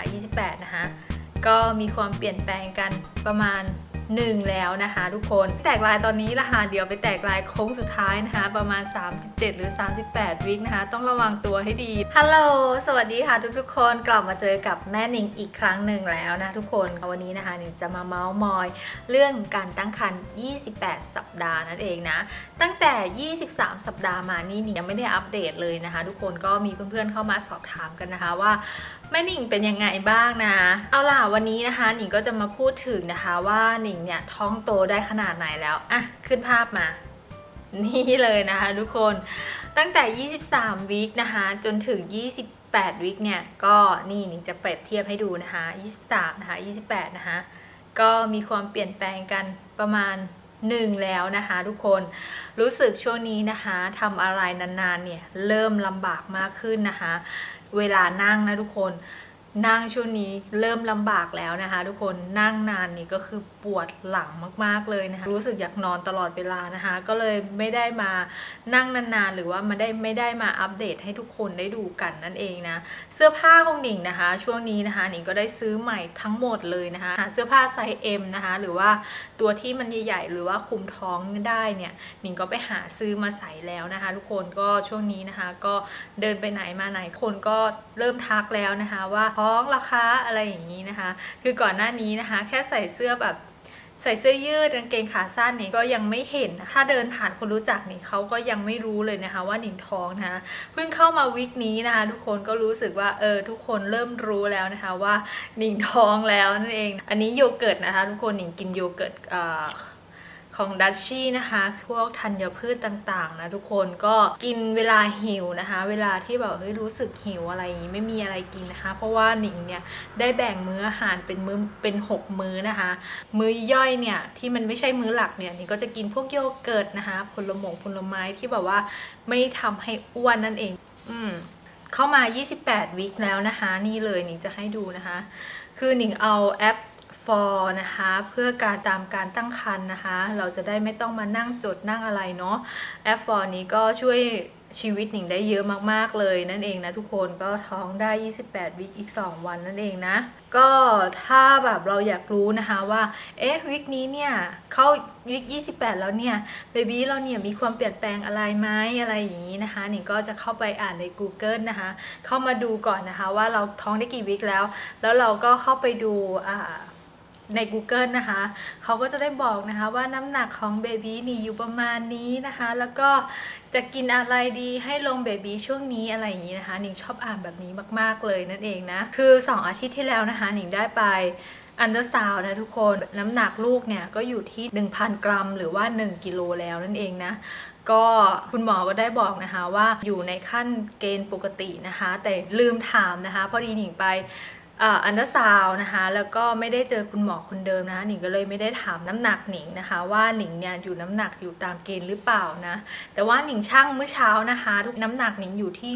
ะคะ28 นะคะ ก็มีความเปลี่ยนแปลงกันประมาณ หนึ่งแล้วนะคะ ทุกคนแตกลายตอนนี้ละค่ะเดี๋ยวไปแตกลายโค้งสุดท้ายนะคะ ประมาณ 37 หรือ 38 วิคนะคะ ต้องระวังตัวให้ดีฮัลโหลสวัสดีค่ะทุกๆคนกลับมาเจอกับแม่หนิงอีกครั้งหนึ่งแล้วนะทุกคนวันนี้นะคะหนิงจะมาเมาส์มอยเรื่องการตั้งครรภ์28 สัปดาห์นั่นเองนะ ตั้งแต่ 23 สัปดาห์มานี่หนิงยังไม่ได้อัปเดตเลยนะคะ ทุกคนก็มีเพื่อนๆเข้ามาสอบถามกันนะคะว่าแม่หนิงเป็นยังไงบ้างนะ เอาล่ะวันนี้นะคะหนิงก็จะมาพูดถึงนะคะว่าหนิงเนี่ยท้องโตได้ขนาดไหนแล้วอะขึ้นภาพมา นี่เลยนะคะทุกคนตั้งแต่ 23วิคนะคะจนถึง 28วิคเนี่ยก็นี่หนิงจะเปรียบเทียบให้ดูนะคะ 23 นะคะ 28 นะคะก็มีความเปลี่ยนแปลงกันประมาณหนึ่งแล้วนะคะทุกคนรู้สึกช่วงนี้นะคะทำอะไรนานๆเนี่ยเริ่มลำบากมากขึ้นนะคะ เวลานั่งนะทุกคน นั่งช่วงนี้เริ่มลำบากแล้วนะคะ ทุกคนนั่งนานนี่ก็คือปวดหลังมากๆเลยนะคะ รู้สึกอยากนอนตลอดเวลานะคะ ก็เลยไม่ได้มานั่งนานๆ หรือว่ามาได้ไม่ได้มาอัปเดตให้ทุกคนได้ดูกันนั่นเองนะ เสื้อผ้าของหนิงนะคะ ช่วงนี้นะคะหนิงก็ได้ซื้อใหม่ทั้งหมดเลยนะคะหาเสื้อผ้าไซส์ M นะคะ หรือว่าตัวที่มันใหญ่ๆหรือว่าคุมท้องได้เนี่ยหนิงก็ไปหาซื้อมาใส่แล้วนะคะ ทุกคนก็ช่วงนี้นะคะ ก็เดินไปไหนมาไหนคนก็เริ่มทักแล้วนะคะว่าท้องราคาอะไรอย่างนี้นะคะ คือก่อนหน้านี้นะคะ แค่ใส่เสื้อแบบใส่เสื้อยืดกางเกงขาสั้นนี่ก็ยังไม่เห็น ถ้าเดินผ่านคนรู้จักนี่เขาก็ยังไม่รู้เลยนะคะ ว่าหนิงท้องนะคะเพิ่งเข้ามาวิกนี้นะคะ ทุกคนก็รู้สึกว่าเออทุกคนเริ่มรู้แล้วนะคะว่าหนิงท้องแล้วนั่นเอง อันนี้โยเกิร์ตนะคะ ทุกคนหนิงกินโยเกิร์ต ของดัชชี่นะคะ พวกธัญพืชต่างๆนะทุกคนก็กินเวลาหิวนะคะ เวลาที่แบบเฮ้ยรู้สึกหิวอะไรอย่างนี้ไม่มีอะไรกินนะคะ เพราะว่าหนิงเนี่ยได้แบ่งมื้ออาหารเป็นมื้อเป็นหกมื้อนะคะ มื้อย่อยเนี่ยที่มันไม่ใช่มื้อหลักเนี่ยนี่ก็จะกินพวกโยเกิร์ตนะคะ ผลหมงผลไม้ที่แบบว่าไม่ทำให้อ้วนนั่นเอง อืมเข้ามา 28 วิคแล้วนะคะ นี่เลยหนิงจะให้ดูนะคะ คือหนิงเอาแอป for นะคะ เพื่อการตามการตั้งครรภ์นะคะ เราจะได้ไม่ต้องมานั่งจดนั่งอะไรเนาะแอป for นี้ก็ช่วยชีวิตหนิงได้เยอะมาก ๆ เลยนั่นเองนะทุกคนก็ท้องได้ 28 วิคอีก 2 วันนั่นเองนะ ก็ถ้าแบบเราอยากรู้นะคะว่าเอ๊ะวิกนี้เนี่ยเข้าวิก 28 แล้วเนี่ยเบบี้เราเนี่ยมีความเปลี่ยนแปลงอะไรไหมอะไรอย่างนี้นะคะหนิงก็จะเข้าไปอ่านใน Google นะคะ เข้ามาดูก่อนนะคะว่าเราท้องได้กี่วิกแล้ว แล้วเราก็เข้าไปดูอ่า ใน Google นะคะ เขาก็จะได้บอกนะคะว่าน้ำหนักของเบบีนี่อยู่ประมาณนี้นะคะ แล้วก็จะกินอะไรดีให้ลงเบบีช่วงนี้อะไรอย่างนี้นะคะ หนิงชอบอ่านแบบนี้มาก ๆ เลยนั่นเองนะ คือ 2 อาทิตย์ที่แล้วนะคะ หนิงได้ไปอันเดอร์ซาวนะทุกคนน้ำหนักลูกเนี่ยก็อยู่ที่ 1,000 กรัม หรือว่า 1 กิโลแล้วนั่นเองนะ ก็คุณหมอก็ได้บอกนะคะว่าอยู่ในขั้นเกณฑ์ปกตินะคะ แต่ลืมถามนะคะ พอดีหนิงไป อันเดอร์ซาวนะคะแล้วก็ไม่ได้เจอคุณหมอคนเดิมนะคะหนิงก็เลยไม่ได้ถามน้ำหนักหนิงนะคะ ว่าหนิงเนี่ยอยู่น้ำหนักอยู่ตามเกณฑ์หรือเปล่านะแต่ว่าหนิงช่างเมื่อเช้านะคะ ทุกน้ำหนักหนิงอยู่ที่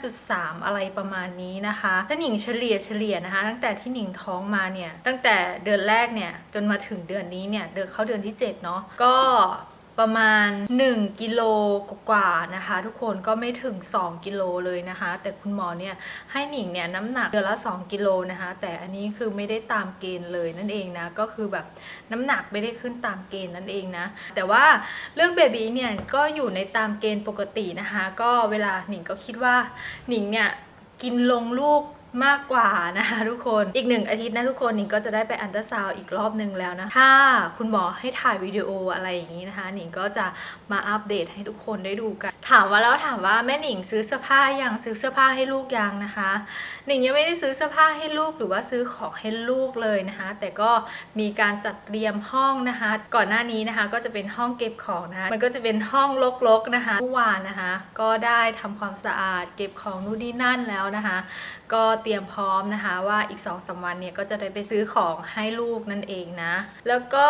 55.3 อะไรประมาณนี้นะคะถ้าหนิงเฉลี่ยเฉลี่ยนะคะ ตั้งแต่ที่หนิงท้องมาเนี่ยตั้งแต่เดือนแรกเนี่ยจนมาถึงเดือนนี้เนี่ยเดือนเข้าเดือนที่7เนาะก็ ประมาณ 1 กิโลกว่าๆนะคะ ทุกคนก็ไม่ถึง 2 กิโลเลยนะคะ แต่คุณหมอเนี่ยให้หนิงเนี่ยน้ำหนักเดือนละ 2 กิโลนะคะ แต่อันนี้คือไม่ได้ตามเกณฑ์เลยนั่นเองนะก็คือแบบน้ำหนักไม่ได้ขึ้นตามเกณฑ์นั่นเองนะแต่ว่าเรื่องเบบีเนี่ยก็อยู่ในตามเกณฑ์ปกตินะคะ ก็เวลาหนิงก็คิดว่าหนิงเนี่ย กินลงลูกมากกว่านะคะทุกคนอีกหนึ่งอาทิตย์นะทุกคนหนิงก็จะได้ไปอันเตอร์ซาวอีกรอบหนึ่งแล้วนะ ถ้าคุณหมอให้ถ่ายวิดีโออะไรอย่างนี้นะคะหนิงก็จะมาอัปเดตให้ทุกคนได้ดูกัน ถามว่าแล้วถามว่าแม่หนิงซื้อเสื้อผ้ายังซื้อเสื้อผ้าให้ลูกยังนะคะหนิงยังไม่ได้ซื้อเสื้อผ้าให้ลูกหรือว่าซื้อของให้ลูกเลยนะคะ แต่ก็มีการจัดเตรียมห้องนะคะ ก่อนหน้านี้นะคะก็จะเป็นห้องเก็บของนะคะมันก็จะเป็นห้องรกๆนะคะเมื่อวานนะคะ ก็ได้ทำความสะอาดเก็บของนู่นนี่นั่นแล้วนะคะ ก็เตรียมพร้อมนะคะว่าอีก2อสวันเนี่ยก็จะได้ไปซื้อของให้ลูกนั่นเองนะ แล้วก็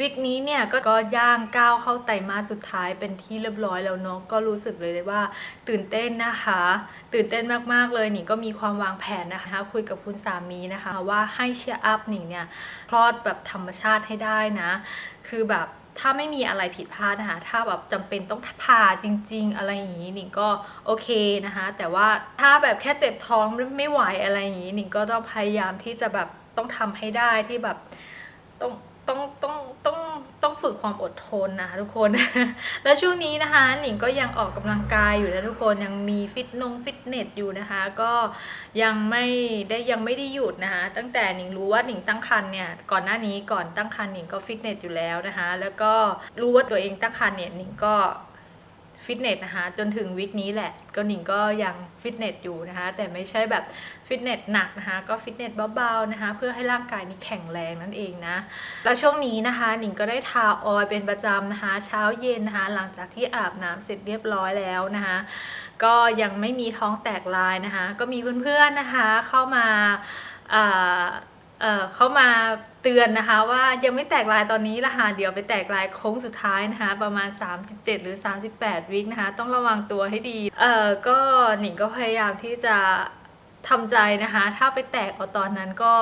วิกนี้เนี่ยก็ก็ย่างก้าวเข้าไตรมาสสุดท้ายเป็นที่เรียบร้อยแล้วเนาะก็รู้สึกเลยว่าตื่นเต้นนะคะ ตื่นเต้นมากๆเลยหนิงก็มีความวางแผนนะคะ คุยกับคุณสามีนะคะ ว่าให้เชียร์อัพหนิงเนี่ยคลอดแบบธรรมชาติให้ได้นะ คือแบบ ถ้าไม่มีอะไรผิดพลาดนะคะถ้าแบบจำเป็นต้องผ่าจริง ๆ อะไรอย่างนี้หนิงก็โอเคนะคะ แต่ว่าถ้าแบบแค่เจ็บท้องไม่ไหวอะไรอย่างนี้หนิงก็ต้องพยายามที่จะแบบต้องทำให้ได้ที่แบบต้องต้อง ฝึกความอดทนนะคะทุกคน และช่วงนี้นะคะหนิงก็ยังออกกำลังกายอยู่นะทุกคนยังมีฟิตนงฟิตเนสอยู่นะคะ ก็ยังไม่ได้ยังไม่ได้หยุดนะคะ ตั้งแต่หนิงรู้ว่าหนิงตั้งครรภ์เนี่ยก่อนหน้านี้ก่อนตั้งครรภ์หนิงก็ฟิตเนสอยู่แล้วนะคะ แล้วก็รู้ว่าตัวเองตั้งครรภ์เนี่ยหนิงก็ ฟิตเนสนะคะจนถึงวิกนี้แหละก็หนิงก็ยังฟิตเนสอยู่นะคะแต่ไม่ใช่แบบฟิตเนสหนักนะคะก็ฟิตเนสเบาๆนะคะเพื่อให้ร่างกายนี้แข็งแรงนั่นเองนะแล้วช่วงนี้นะคะหนิงก็ได้ทาออยเป็นประจำนะคะเช้าเย็นนะคะหลังจากที่อาบน้ำเสร็จเรียบร้อยแล้วนะคะก็ยังไม่มีท้องแตกลายนะคะก็มีเพื่อนๆนะคะเข้ามา เเข้ามาเตือนนะคะว่ายังไม่แตกลายตอนนี้ละค่ะเดี๋ยวไปแตกลายโค้งสุดท้ายนะคะ ประมาณ 37 หรือ 38 วิคนะคะ ต้องระวังตัวให้ดีเออก็หนิงก็พยายามที่จะทำใจนะคะ ถ้าไปแตกเอาตอนนั้นก็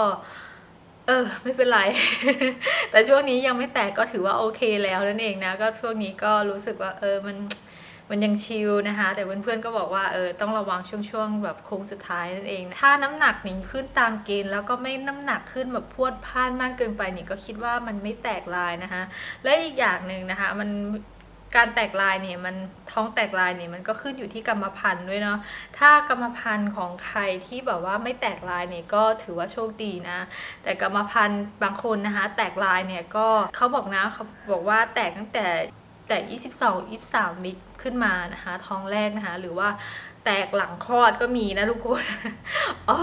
เออไม่เป็นไร แต่ช่วงนี้ยังไม่แตกก็ถือว่าโอเคแล้วนั่นเองนะ ก็ช่วงนี้ก็รู้สึกว่าเออมัน มันยังชิลนะคะ แต่เพื่อนๆก็บอกว่าเออต้องระวังช่วงๆแบบโค้งสุดท้ายนั่นเอง ถ้าน้ำหนักหนิงขึ้นตามเกณฑ์แล้วก็ไม่น้ำหนักขึ้นแบบพวดพล่านมากเกินไปหนิงก็คิดว่ามันไม่แตกลายนะคะ และอีกอย่างหนึ่งนะคะมันการแตกลายเนี่ยมันท้องแตกลายเนี่ยมันก็ขึ้นอยู่ที่กรรมพันธุ์ด้วยเนาะถ้ากรรมพันธุ์ของใครที่แบบว่าไม่แตกลายเนี่ยก็ถือว่าโชคดีนะ แต่กรรมพันธุ์บางคนนะคะ แตกลายเนี่ยก็เขาบอกนะเขาบอกว่าแตกตั้งแต่ แต่22 23มิกขึ้นมานะคะ ท้องแรกนะคะ หรือว่าแตกหลังคลอดก็มีนะทุกคนอ๋อ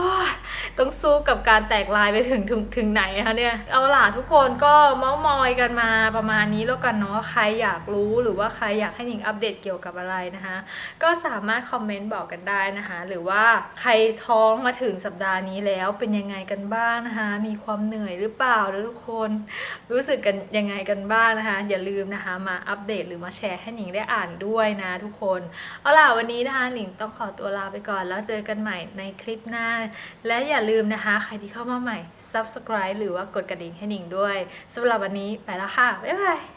ต้องสู้กับการแตกลายไปถึงถึงถึงไหนนะคะเนี่ย เอาล่ะทุกคนก็เมาส์มอยกันมาประมาณนี้แล้วกันเนาะ ใครอยากรู้หรือว่าใครอยากให้หนิงอัปเดตเกี่ยวกับอะไรนะคะ ก็สามารถคอมเมนต์บอกกันได้นะคะ หรือว่าใครท้องมาถึงสัปดาห์นี้แล้วเป็นยังไงกันบ้างนะคะ มีความเหนื่อยหรือเปล่านะทุกคน รู้สึกกันยังไงกันบ้างนะคะ อย่าลืมนะคะมาอัปเดเดตหรือมาแชร์ให้หนิงได้อ่านด้วยนะทุกคน เอาล่ะวันนี้นะคะหนิงต้องขอตัวลาไปก่อนแล้วเจอกันใหม่ในคลิปหน้า และอย่าลืมนะคะ ใครที่เข้ามาใหม่ subscribe หรือว่ากดกระดิ่งให้หนิงด้วยสำหรับวันนี้ไปแล้วค่ะ บ๊ายบาย